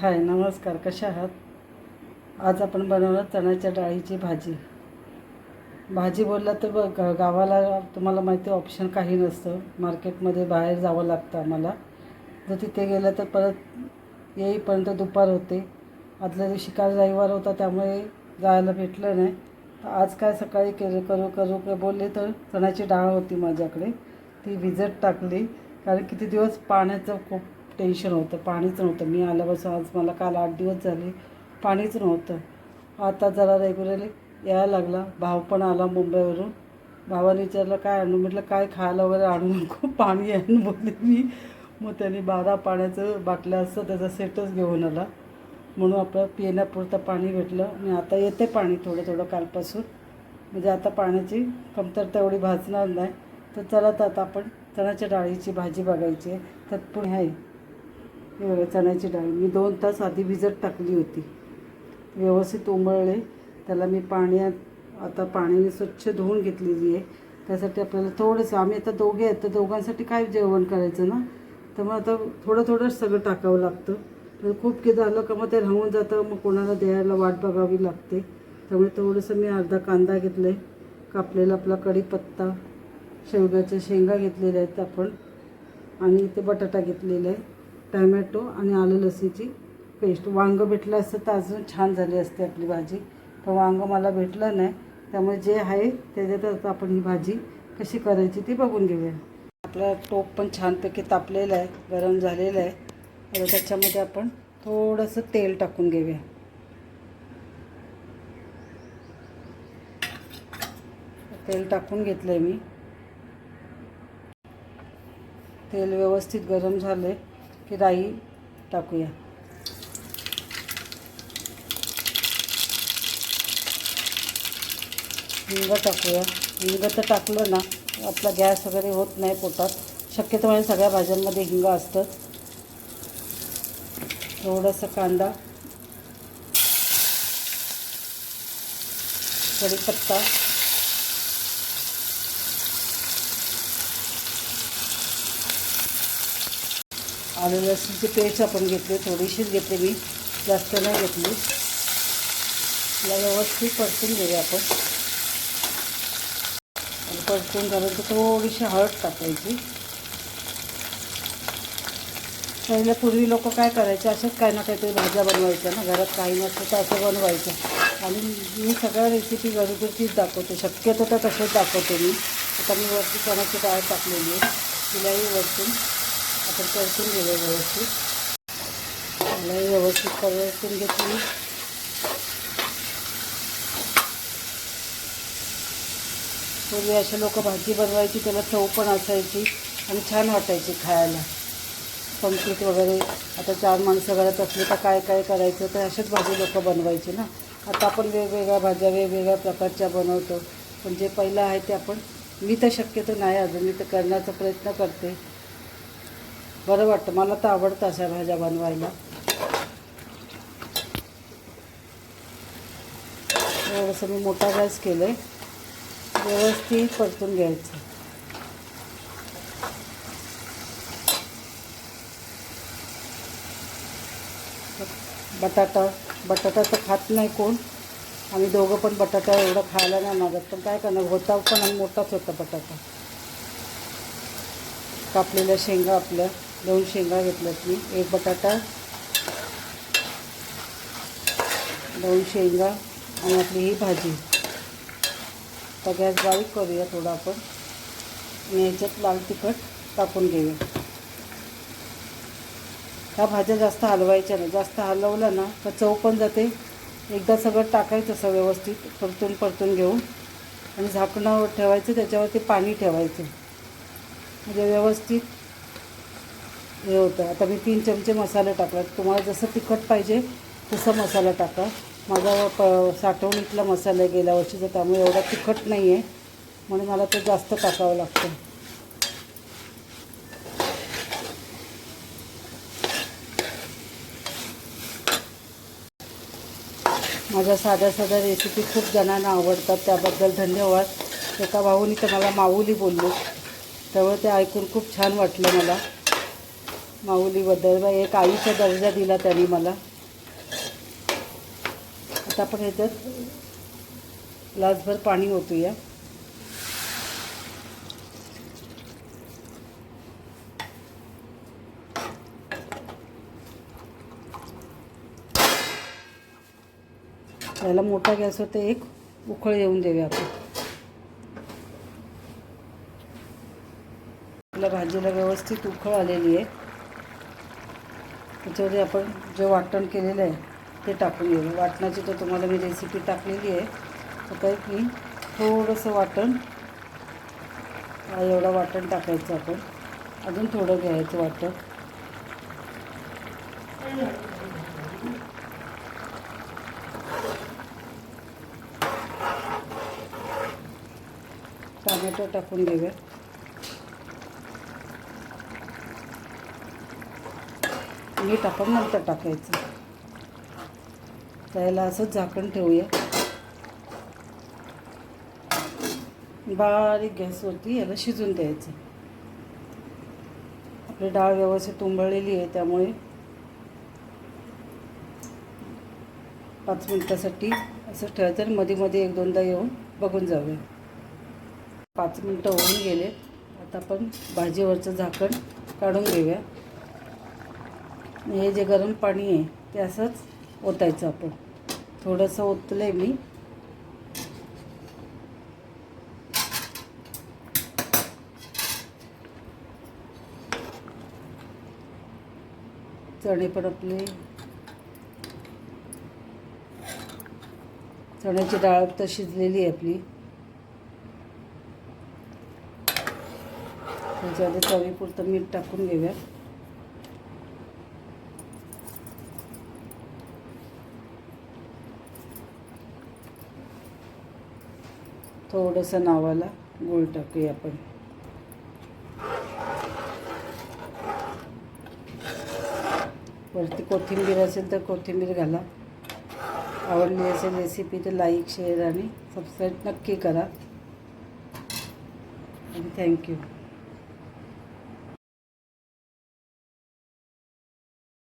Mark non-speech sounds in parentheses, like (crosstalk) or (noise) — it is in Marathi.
हाय नमस्कार कशा आहात? आज आपण बनवणार चण्याच्या डाळीची भाजी. भाजी बोलला तर बघ गावाला तुम्हाला माहिती ऑप्शन काही नसतं. मार्केटमध्ये बाहेर जावं लागतं आम्हाला. जर तिथे गेलं तर परत येईपर्यंत दुपार होते. आदल्या दिवशी काल रविवार होता त्यामुळे जायला भेटलं नाही. तर आज काय सकाळी केलं करू करू काय बोलले तर चण्याची डाळ होती माझ्याकडे. ती भिजत टाकली. कारण किती दिवस पाण्याचं खूप टेन्शन होतं पाणीच नव्हतं. मी आल्यापासून आज मला काल आठ दिवस झाले पाणीच नव्हतं. आता जरा रेग्युलरली यायला लागला. भाव पण आला मुंबईवरून. भावाने विचारलं काय आणू? म्हटलं काय खायला वगैरे आणू नको. (laughs) पाणी आणून बोलले मी. मग त्यांनी बारा पाण्याचं बाटल्या असतं त्याचा सेटच घेऊन आला. म्हणून आपलं पिण्यापुरतं पाणी भेटलं. आणि आता येते पाणी थोडं थोडं कालपासून. म्हणजे आता पाण्याची कमतरता एवढी भासणार नाही. तर चला तर आता आपण चण्याच्या डाळीची भाजी बघायची आहे. त्यात पण आहे हे बघा चण्याची डाळ. मी दोन तास आधी भिजत टाकली होती. व्यवस्थित उमळले. त्याला मी पाण्यात आता पाण्याने स्वच्छ धुवून घेतलेली आहे. त्यासाठी आपल्याला थोडंसं आम्ही आता दोघे आहेत तर दोघांसाठी काय जेवण करायचं ना? तर मग आता थोडं थोडं सगळं टाकावं लागतं. तर खूप की झालं का मग ते राहून जातं मग कोणाला द्यायला वाट बघावी लागते. त्यामुळे थोडंसं मी अर्धा कांदा घेतला आहे कापलेला आपला कढीपत्ता शेवग्याच्या शेंगा घेतलेल्या आहेत आपण. आणि ते बटाटा घेतलेला आहे. टमॅटो आणि आलं लसीची पेस्ट. वांगं भेटलं असतं तर अजून छान झाली असते आपली भाजी. तर वांगं मला भेटलं नाही. त्यामुळे जे आहे त्याच्यातच आपण ही भाजी कशी करायची ती बघून घेऊया. आपला टोप पण छानपैकी तापलेला आहे गरम झालेलं आहे. आता त्याच्यामध्ये आपण थोडंसं तेल टाकून घेऊया. तेल टाकून घेतलं आहे मी. तेल व्यवस्थित गरम झालं आहे की राई टाकूया. हिंग टाकूया. हिंग तर टाकलं ना आपला गॅस वगैरे होत नाही पोटात. शक्यतो म्हणजे सगळ्या भाज्यांमध्ये हिंग असतं. थोडंसं कांदा कढीपत्ता आणि लसूणची पेस्ट आपण घेतली थोडीशीच घेतली मी जास्त नाही घेतली. तिला व्यवस्थित परतून घेऊया आपण. आणि परतून झाल्यानंतर थोडीशी हळद टाकायची. पहिले पूर्वी लोक काय करायचे असंच काही ना काहीतरी भाज्या बनवायच्या ना घरात काही नसतं तर असं बनवायचं. आणि मी सगळ्या रेसिपी घरगुतीच दाखवते शक्यतो तर तसेच दाखवते मी. आता मी वरती चण्याची डाळ टाकलेली आहे तिलाही वरतून आपण परतून घेऊया व्यवस्थित. मला व्यवस्थित परतून घेतली पूर्वी असे लोक भाजी बनवायची त्याला चव पण असायची आणि छान वाटायची खायला. पंक्तीत वगैरे आता चार माणसं घरात असली तर काय काय करायचं? तर अशाच भाजी लोक बनवायची ना. आता आपण वेगवेगळ्या भाज्या वेगवेगळ्या प्रकारच्या बनवतो. पण जे पहिलं आहे ते आपण मी तर शक्यतो नाही अजून मी तर करण्याचा प्रयत्न करते. बरं वाटतं. मला तर आवडतं अशा भाज्या बनवायला. थोडंसं मी मोठा गॅस केलं आहे व्यवस्थित परतून घ्यायचं. बटाटा बटाटा तर खात नाही कोण. आम्ही दोघं पण बटाटा एवढं खायला नाही मागत. पण काय करणार? होता पण आणि मोठाच होता बटाटा. कापलेल्या शेंगा आपल्या. दोन शेंगा घेतल्यात मी एक बटाटा दोन शेंगा आणि आपली ही भाजी. तर गॅस बारीक करूया थोडं आपण. आणि याच्यात लाल तिखट टाकून घेऊया. ह्या भाज्या जास्त हलवायच्या नाही. जास्त हलवलं ना तर चव पण जाते. एकदा सगळं टाकायचं असं व्यवस्थित परतून परतून घेऊन. आणि झाकणावर ठेवायचं त्याच्यावरती पाणी ठेवायचं. म्हणजे व्यवस्थित हे होतं. आता मी तीन चमचे मसाले टाकला. तुम्हाला जसं तिखट पाहिजे तसं मसाला टाका. माझा प साठवणीतला मसाला आहे गेल्या वर्षीचा त्यामुळे एवढा तिखट नाही आहे म्हणून मला ते जास्त टाकावं लागतं. माझ्या साध्या साध्या रेसिपी खूप जणांना आवडतात. त्याबद्दल धन्यवाद. एका भाऊनी तर मला माऊली बोललो. त्यामुळे ते ऐकून खूप छान वाटलं मला. माऊलीबद्दल बा एक आईचा दर्जा दिला त्यांनी मला. आता आपण ह्याच्यात ग्लासभर पाणी ओतूया. त्याला मोठा गॅस ते एक उखळ येऊन देऊया आपण. आपल्या भाजीला व्यवस्थित उखळ आलेली आहे. त्याच्यामध्ये आपण जे वाटण केलेलं आहे ते टाकून घेऊ. वाटणाची तर तुम्हाला मी रेसिपी टाकलेली आहे. आता की मी थोडंसं वाटण. एवढं वाटण टाकायचं आपण. अजून थोडं घ्यायचं वाटण. टोमॅटो टाकून घेऊया. मीठ आपण नंतर टाकायचं. त्याला असंच झाकण ठेवूया. बारीक गॅसवरती याला शिजून द्यायचं. आपली डाळ व्यवस्थित उंबळलेली आहे त्यामुळे पाच मिनटासाठी असं ठेवायचं आणि मध्ये मध्ये एक दोनदा येऊन बघून जाऊया. पाच मिनटं होऊन गेले. आता आपण भाजीवरचं झाकण काढून घेऊया. हे जे गरम पाणी आहे ते असंच ओतायचं आपण. थोडंसं ओतलं आहे मी. चणे पण आपले चण्याची डाळ तर शिजलेली आहे आपली. त्याच्यामध्ये चवीपुरतं मीठ टाकून घेऊया. थोडंसं नावाला गूळ टाकूया आपण. वरती कोथिंबीर असेल तर कोथिंबीर घाला. आवडली असेल रेसिपी तर लाईक शेअर आणि सबस्क्राईब नक्की करा. आणि थँक्यू